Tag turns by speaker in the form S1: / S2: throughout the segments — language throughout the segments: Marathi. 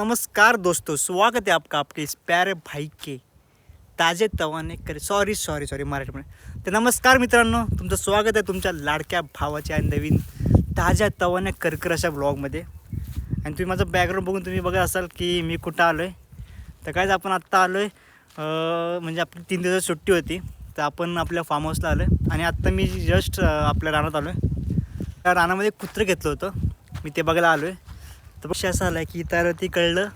S1: नमस्कार दोस्तों स्वागत है आपका आपके इस प्यारे भाई के ताजे तवाने करे सॉरी सॉरी सॉरी मराठीमध्ये तर नमस्कार मित्रांनो तुमचं स्वागत आहे तुमच्या लाडक्या भावाच्या नवीन ताज्या तवाने करकर अशा ब्लॉगमध्ये आणि तुम्ही माझं बॅकग्राऊंड बघून तुम्ही बघत असाल की मी कुठं आलो आहे तर कायच आपण आत्ता आलो आहे म्हणजे आपली तीन दिवसाची सुट्टी होती. तर आपण आपल्या फार्म हाऊसला आलो आहे आणि आत्ता मी जस्ट आपल्या रानात आलो आहे त्या रानामध्ये कुत्रं घेतलं होतं. मी ते बघायला आलो आहे तर पक्ष असं आला की त्यावरती कळलं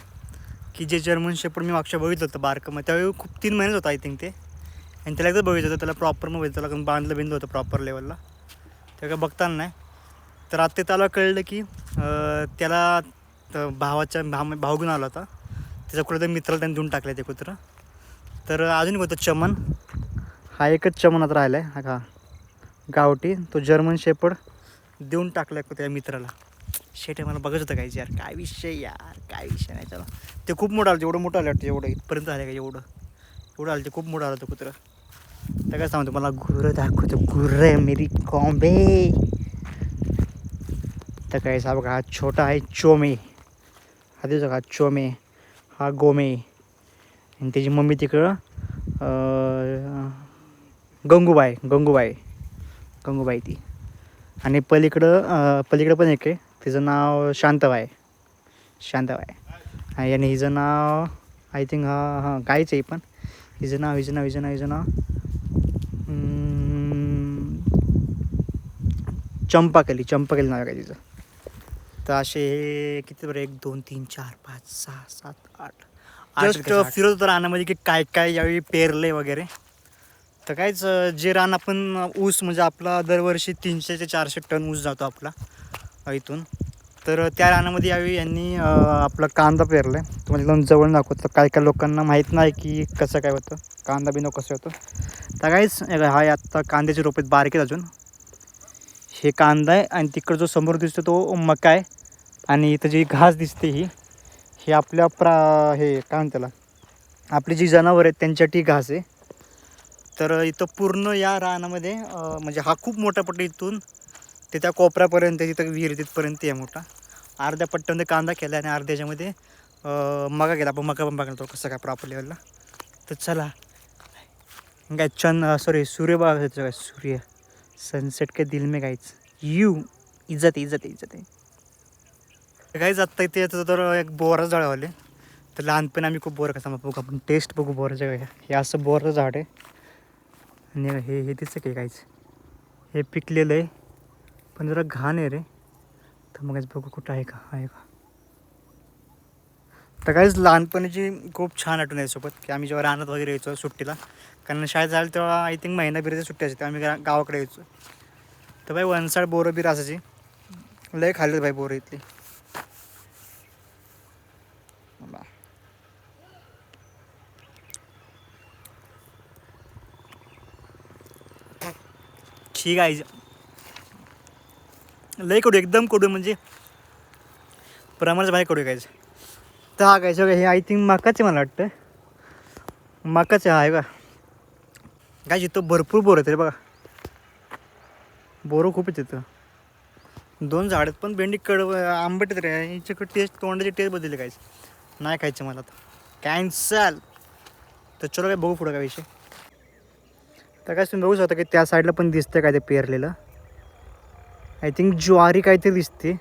S1: की जे जर्मन शेपड मी मागच्या बघितलं होतं बारकं. मग त्यावेळी खूप तीन महिन्यात होतं आय थिंक ते. आणि त्याला एकदा बघितलं होतं त्याला प्रॉपर मग बघितलं त्याला बांधलं बिंदलं होतं प्रॉपर लेवलला ते काय बघताना नाही. तर आता त्याला कळलं की त्याला भावाच्या भाव भाऊ घेऊन आला होता. त्याच्या कुठं मित्राला त्यांनी देऊन टाकलं ते कुत्रं. तर अजून एक होतं चमन. हा एकच चमन आता राहिला आहे हा. का गावठी तो जर्मन शेपड देऊन टाकला त्या मित्राला. शेट मला बघत होतं काहीच यार काय विषय यार काय विषय नाही चला. ते खूप मोठं आलं एवढं मोठं आलं वाटतं एवढं इथपर्यंत आलं का एवढं? एवढं आलं ते खूप मोठं आलं होतं कुत्रं. तर काय सांगतो मला गुरं दाखवतो गुर्र मेरी कॉम्बे. तर काय सा बघा हा छोटा आहे चोमे. हा दिवसा का चोमे हा गोमे. आणि त्याची मम्मी तिकडं गंगूबाई गंगूबाई गंगूबाई ती. आणि पलीकडं पलीकडं पण एक आहे. तिचं नाव शांतबाई. शांताबाई. आणि हिचं नाव आय थिंक हा हां गायच आहे पण. हिचं नाव हिचं नाव हिचं नाव हिचं नाव. चंपाकली चंपाकली नाव काय तिचं? तर असे हे किती बरं? एक दोन तीन चार पाच सहा सात आठ. जस्ट फिरत होतं रानामध्ये की काय काय यावेळी पेरले वगैरे. तर कायच जे रान आपण ऊस म्हणजे आपला दरवर्षी तीनशे ते चारशे टन ऊस जातो आपला. इथून. तर त्या रानामध्ये यावेळी यांनी आपलं आपला कांदा पेरला आहे तुम्हाला एकदम जवळ दाखवतो. काय काय लोकांना माहीत नाही की कसं काय होतं. कांदा बिनो कसं होतं. तर काहीच हा आत्ता कांद्याचे रोपेत बारीक आहेत अजून. हे कांदा आहे आणि तिकडं जो समोर दिसतो तो मका आहे. आणि इथं जी घास दिसते ही हे आपल्या प्रा हे काय म्हणतात त्याला? आपली जी जनावर आहेत त्यांच्यासाठी घास आहे. तर इथं पूर्ण या रानामध्ये म्हणजे हा खूप मोठा पट्टा इथून ते त्या कोपऱ्यापर्यंत तिथं विहीर तिथपर्यंत आहे मोठा. अर्ध्या पट्ट्यामध्ये कांदा केला आणि अर्ध्याच्यामध्ये अं, मका केला. आपण मका पण बघणार तो कसं काय प्रॉपर लेवलला तर चला. काय छान सॉरी सूर्य बघा काय सूर्य. सनसेट के दिल में गाईच यू इज्जत इज्जत आहे, इज्जत आहे. काहीच आत्ता इथे येतं तर एक बोरा आले. तर लहानपणी आम्ही खूप बोर कसा बघू आपण टेस्ट बघू बोराच्या काय हे असं बोराचं झाड आहे. आणि हे हे दिसतं काही काहीच हे पिकलेलं आहे. पण जरा घाण आहे रे. तर मगच बघू कुठं आहे का आहे का. तर काहीच लहानपणीची खूप छान आठवण आहे सोबत की आम्ही जेव्हा रानात वगैरे यायचो सुट्टीला कारण शाळेत झालं तेव्हा आय थिंक महिनाभराची सुट्टी असायची आम्ही गा- गावाकडे यायचो. तर बाई वनसाळ बोरं असायची. लय खाल्ली बाई बोरं इथली. ठीक आहे लय कडू एकदम कडू म्हणजे. प्रमाणाच्या बाहेर कडू गायचं तर हा गायचं हे आय थिंक मकाचे मला वाटतं. मकाचे हा आहे का काय जिथं भरपूर बोर आहेत रे बघा. बोरं खूप आहेत तिथं दोन झाड आहेत पण भेंडी कड आंबट रे. याच्याकडे टेस्ट तोंडाची टेस्ट बदलली काहीच नाही खायचं मला आता. कॅन्सल तर चलो काय बघू पुढं काय विषय. तर काय तुम्ही बघू शकता की त्या साईडला पण दिसतं काय ते पेरलेलं. आय थिंक ज्वारी काहीतरी दिसते.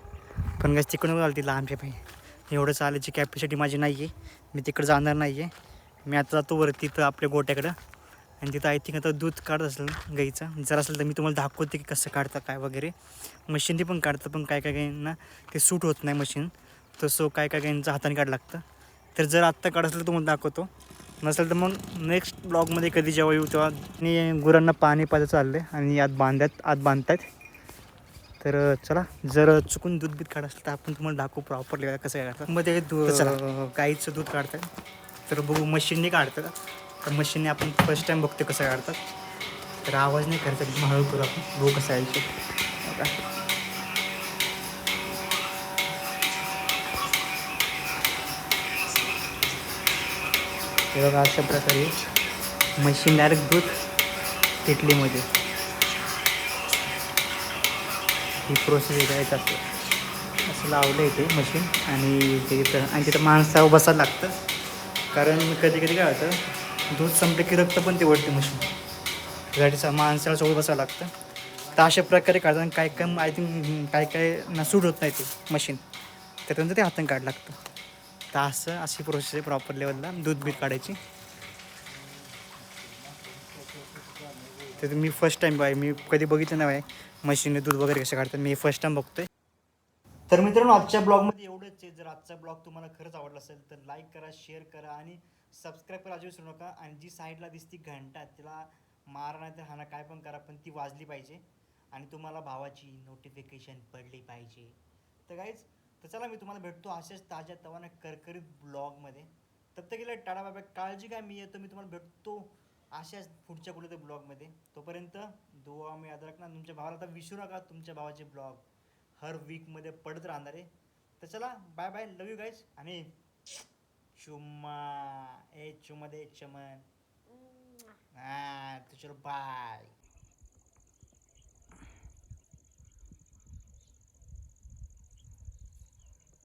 S1: पण काय तिकडून आली लहानशा पाहिजे एवढं चालायची कॅपॅसिटी माझी नाही आहे मी तिकडं जाणार नाही आहे मी आता जातो वरती तिथं आपल्या गोट्याकडं. आणि तिथं आय थिंक आता दूध काढत असेल गाईचं. जर असेल तर मी तुम्हाला दाखवते की कसं काढतं काय वगैरे. मशीनने पण काढतं पण काय काय गाईंना ते सूट होत नाही मशीन तसं काय काय गाईंचं हाताने काढ लागतं. तर जर आत्ता काढ असेल तर तुम्हाला दाखवतो. नसेल तर मग नेक्स्ट ब्लॉगमध्ये कधी जेव्हा येऊ तेव्हा मी गुरांना पाणी पाहिजे चाललं आहे आणि आत बांधतात आत बांधतात तर चला. जर चुकून दूध बीत काढ असेल तर आपण तुम्हाला दाखवू प्रॉपरली कसं काय काढतात मग ते दू चला. गाईचं दूध काढतात तर बघू मशीनने काढतं तर मशीनने आपण फर्स्ट टाईम बघतो कसं काढतात. तर आवाज नाही करायचा एकदम हळू करू आपण. बघू कसं आहे ते. बघा. हे बघा अशा प्रकारे मशीन डायरेक्ट दूध किटलीमध्ये ही प्रोसेस करायची असते. असं असं लावलं आहे ते मशीन आणि ते इथं आणि तिथं माणसावर बसायला लागतं. कारण कधी कधी काय होतं दूध संपलं की रक्त पण ते ओढते मशीन. गाडीचा माणसाला सोबत बसावं लागतं. तर अशा प्रकारे काढतात काय काय आय थिंक काय काय ना सूट होत नाही ते मशीन त्याच्यानंतर ते हाताने काढ लागतं. तर असं अशी प्रोसेस आहे प्रॉपर लेवलला दूध बीत काढायची. तर मी फर्स्ट टाईम आहे मी कधी बघितलं नाही आहे मशीनने दूध वगैरे कसं काढतात मी फर्स्ट टाइम बघतोय. तर मित्रांनो आजच्या ब्लॉगमध्ये एवढंच आहे. जर आजचा ब्लॉग तुम्हाला खरंच आवडला असेल तर लाईक करा शेअर करा आणि सबस्क्राईब करा अजिबात विसरू नका. आणि जी साईडला दिसती घंटा तिला मारा नाही तर हाना काय पण करा पण ती वाजली पाहिजे. आणि तुम्हाला भावाची नोटिफिकेशन पडली पाहिजे. तर काहीच तर चला मी तुम्हाला भेटतो असेच ताज्या तवाने करकरीत ब्लॉगमध्ये. तब तक गेलं टाळा बाबा काळजी काय मी येतो मी तुम्हाला भेटतो. अशाच पुढच्या कुठल्या ब्लॉगमध्ये. तोपर्यंत दुवा मी याद राखणार. तुमच्या भावाला आता विसरू नका तुमच्या भावाचे ब्लॉग. हर वीकमध्ये पडत राहणार आहे. तर चला bye bye love you guys आणि चुम्मा. ए चुम्मा दे चमन. हा तर चलो बाय